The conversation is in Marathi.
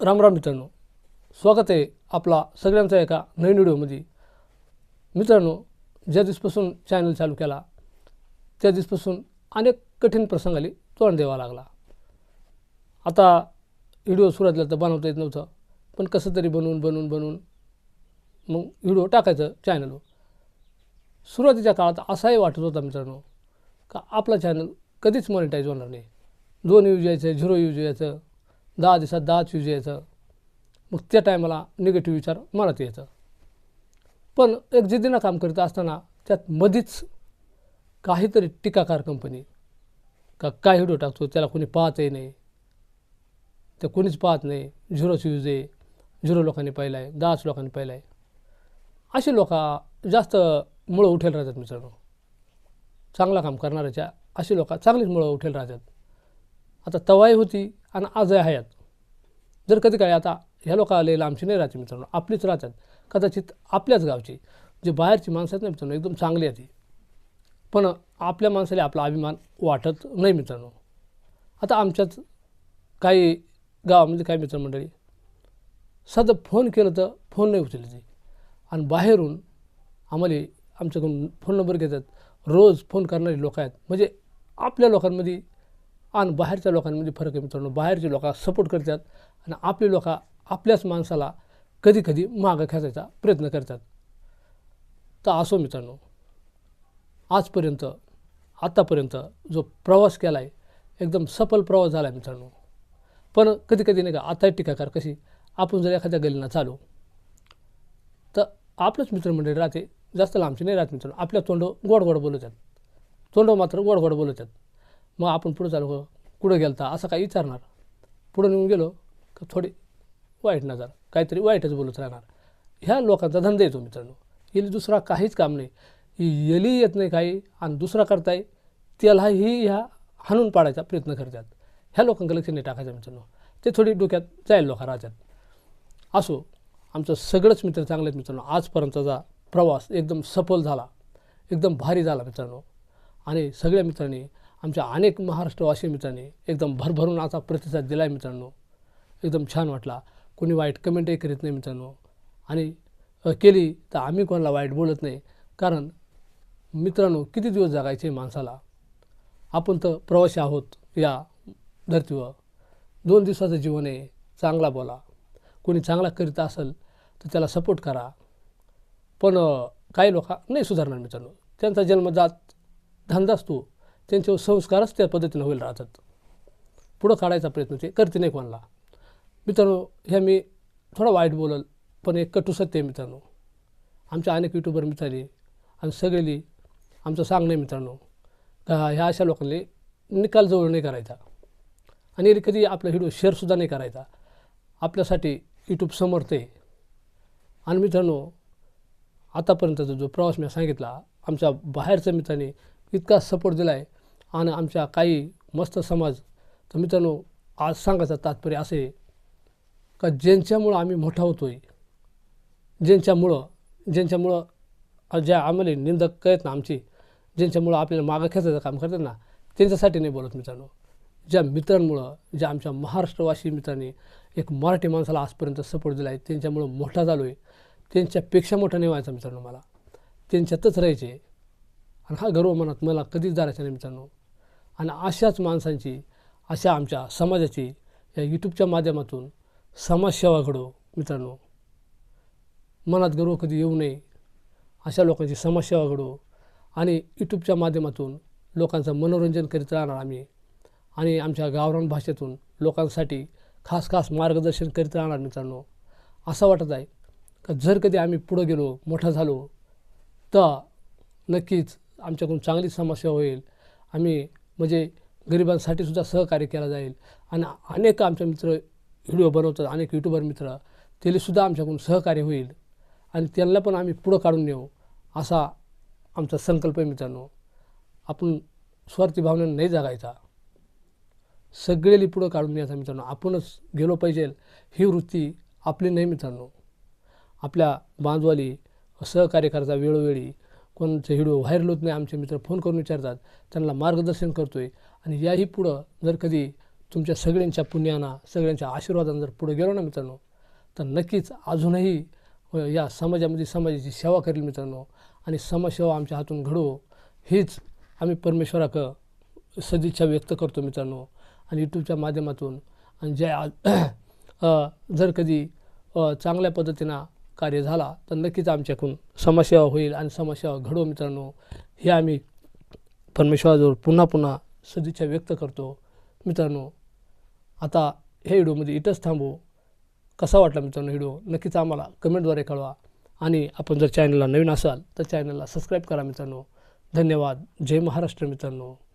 राम राम मित्रांनो. स्वागत आहे आपला सगळ्यांचा एका नवीन व्हिडिओमध्ये. मित्रांनो ज्या दिवसपासून चॅनल चालू केला त्या दिवसपासून अनेक कठीण प्रसंगाली तोंड द्यावा लागला. आता व्हिडिओ सुरुवातीला तर बनवता येत नव्हतं पण कसं तरी बनवून बनवून बनवून मग व्हिडिओ टाकायचं चॅनलवर सुरुवातीच्या काळात असाही वाटत होता मित्रांनो का आपला चॅनल कधीच मॉनिटाईज होणार नाही. दोन यूज यायचं झिरो यूज यायचं दहा दिवसात दहाच यूज यायचं. मग त्या टायमाला निगेटिव्ह विचार मनात यायचं. पण एक जिद्दीनं काम करत असताना त्यात मधीच काहीतरी टीकाकार कंपनी का काय व्हिडिओ टाकतो त्याला कोणी पाहतही नाही. ते कोणीच पाहत नाही. झिरो यूज आहे. झिरो लोकांनी पाहिलं आहे दहाच लोकांनी पाहिलं आहे असे लोक जास्त मुळं उठेल राहतात मित्रांनो. चांगलं काम करणाऱ्याच्या अशी लोक चांगलीच मुळं उठेल राहतात. आता तवाई होती आणि आजही हयात जर कधी काय आता ह्या लोकांना लांबची नाही राहते मित्रांनो आपलीच राहतात. कदाचित आपल्याच गावची जे बाहेरची माणसं आहेत ना मित्रांनो एकदम चांगली आहे ती. पण आपल्या माणसाला आपला अभिमान वाटत नाही मित्रांनो. आता आमच्याच काही गावामध्ये काही मित्रमंडळी साधं फोन केलं तर फोन नाही उचलते आणि बाहेरून आम्हाला आमच्याकडून फोन नंबर घेतात. रोज फोन करणारे लोक आहेत. म्हणजे आपल्या लोकांमध्ये आणि बाहेरच्या लोकांमध्ये फरक आहे मित्रांनो. बाहेरचे लोक सपोर्ट करतात आणि आपले लोक आपल्याच माणसाला कधी कधी मागं खेचायचा प्रयत्न करतात. तर असो मित्रांनो आजपर्यंत आत्तापर्यंत जो प्रवास केला आहे एकदम सफल प्रवास झाला आहे मित्रांनो. पण कधी कधी नाही का आता टीकाकार कशी आपण जर एखाद्या गलीना चालू तर आपलंच मित्रमंडळी राहते जास्त लांबचे नाही राहत मित्रांनो. आपल्या तोंड गोड गोड बोलतात तोंड मात्र गोड गोड बोलतात मग आपण पुढं चालू कुठं गेलता? असं काही विचारणार. पुढं निघून गेलो का थोडी वाईट नजर. काहीतरी वाईटच बोलत राहणार. ह्या लोकांचा धंदा येतो मित्रांनो. येली दुसरा काहीच काम नाही. येली येत नाही काही आणि दुसरा करताय त्यालाही ह्या हाणून पाडायचा प्रयत्न करतात. ह्या लोकांकडे लक्ष नाही टाकायचं मित्रांनो. ते थोडी डोक्यात जाईल लोक राज्यात असो आमचं सगळंच मित्र चांगले आहेत मित्रांनो. आजपर्यंतचा प्रवास एकदम सफल झाला. एकदम भारी झाला मित्रांनो. आणि सगळ्या मित्रांनी आमच्या अनेक महाराष्ट्रवासी मित्रांनी एकदम भरभरून असा प्रतिसाद दिला आहे मित्रांनो. एकदम छान वाटला. कोणी वाईट कमेंटही करीत नाही मित्रांनो. आणि केली तर आम्ही कोणाला वाईट बोलत नाही. कारण मित्रांनो किती दिवस जगायचे माणसाला? आपण तर प्रवासी आहोत या धर्तीवर. दोन दिवसाचं जीवन आहे. चांगला बोला. कोणी चांगला करीत असेल तर त्याला सपोर्ट करा. पण काही लोक नाही सुधारणार मित्रांनो. त्यांचा जन्मजात धंदा तो. त्यांच्यावर संस्कारच त्या पद्धतीनं होईल राहतात पुढं काढायचा प्रयत्न ते करते नाही कोणाला. मित्रांनो ह्या मी थोडा वाईट बोलल पण एक कटू सत्य आहे मित्रांनो. आमच्या अनेक युट्यूबर मित्रांनी आणि सगळेली आमचं सांगणं आहे मित्रांनो का ह्या अशा लोकांनी निकाल जवळ नाही करायचा. आणि कधी आपला व्हिडिओ शेअरसुद्धा नाही करायचा. आपल्यासाठी यूट्यूब समर्थ आहे. आणि मित्रांनो आतापर्यंतचा जो प्रवास मी सांगितला आमच्या बाहेरच्या मित्रांनी इतका सपोर्ट दिला आहे आणि आमच्या काही मस्त समाज तर मित्रांनो आज सांगायचं तात्पर्य असे का ज्यांच्यामुळं आम्ही मोठा होतो आहे ज्यांच्यामुळं ज्यांच्यामुळं ज्या आम्हाला निंदक कळत ना आमची ज्यांच्यामुळं आपल्याला मागं खेचायचं काम करतात ना त्यांच्यासाठी नाही बोलत मित्रांनो. ज्या मित्रांमुळं ज्या आमच्या महाराष्ट्रवासी मित्रांनी एक मराठी माणसाला आजपर्यंत सपोर्ट दिला आहे त्यांच्यामुळं मोठा झालो आहे त्यांच्यापेक्षा मोठा नाही व्हायचा मित्रांनो मला. त्यांच्यातच राहायचे. आणि हा गर्व मनात मला कधीच जायचं नाही मित्रांनो. आणि अशाच माणसांची अशा आमच्या समाजाची या यूट्यूबच्या माध्यमातून समाजसेवा घडो मित्रांनो मनात गर्व कधी येऊ नये अशा लोकांची समाजसेवा घडो आणि यूट्यूबच्या माध्यमातून लोकांचं मनोरंजन करीत राहणार आम्ही. आणि आमच्या गावरान भाषेतून लोकांसाठी खास खास मार्गदर्शन करीत राहणार मित्रांनो. असं वाटत आहे का जर कधी आम्ही पुढं गेलो मोठा झालो तर नक्कीच आमच्याकडून चांगली समस्या होईल. आम्ही म्हणजे गरिबांसाठी सुद्धा सहकार्य केला जाईल. आणि अनेक आमचे मित्र व्हिडिओ बनवतात अनेक यूट्यूबर मित्र त्यालासुद्धा आमच्याकडून सहकार्य होईल. आणि त्यांना पण आम्ही पुढं काढून नेऊ असा आमचा संकल्प आहे मित्रांनो. आपण स्वार्थी भावनेनं नाही जगायचा. सगळेली पुढं काढून न्यायचा मित्रांनो. आपणच गेलो पाहिजे. ही वृत्ती आपली नाही मित्रांनो. आपल्या बांधवाली सहकार्य करायचा वेळोवेळी कोणाचे व्हिडिओ व्हायरल होत नाही आमचे मित्र फोन करून विचारतात त्यांना मार्गदर्शन करतो आहे आणि याही पुढं जर कधी तुमच्या सगळ्यांच्या पुण्याना सगळ्यांच्या आशीर्वादानं जर पुढे गेलो ना मित्रांनो तर नक्कीच अजूनही या समाजामध्ये समाजाची सेवा करेल मित्रांनो. आणि समाजसेवा आमच्या हातून घडो हीच आम्ही परमेश्वराक सदिच्छा व्यक्त करतो मित्रांनो. आणि यूट्यूबच्या माध्यमातून आणि जे आज जर कधी चांगल्या पद्धतीनं कार्य झाला तर नक्कीच आमच्याकडून समाजसेवा होईल आणि समाजसेवा घडो मित्रांनो. हे आम्ही परमेश्वराजवळ पुन्हा पुन्हा सदिच्छा व्यक्त करतो. मित्रांनो आता हे व्हिडिओमध्ये इथंच थांबू. कसा वाटला मित्रांनो व्हिडिओ? नक्कीच आम्हाला कमेंटद्वारे कळवा. आणि आपण जर चॅनलला नवीन असाल तर चॅनलला सबस्क्राईब करा मित्रांनो. धन्यवाद. जय महाराष्ट्र मित्रांनो.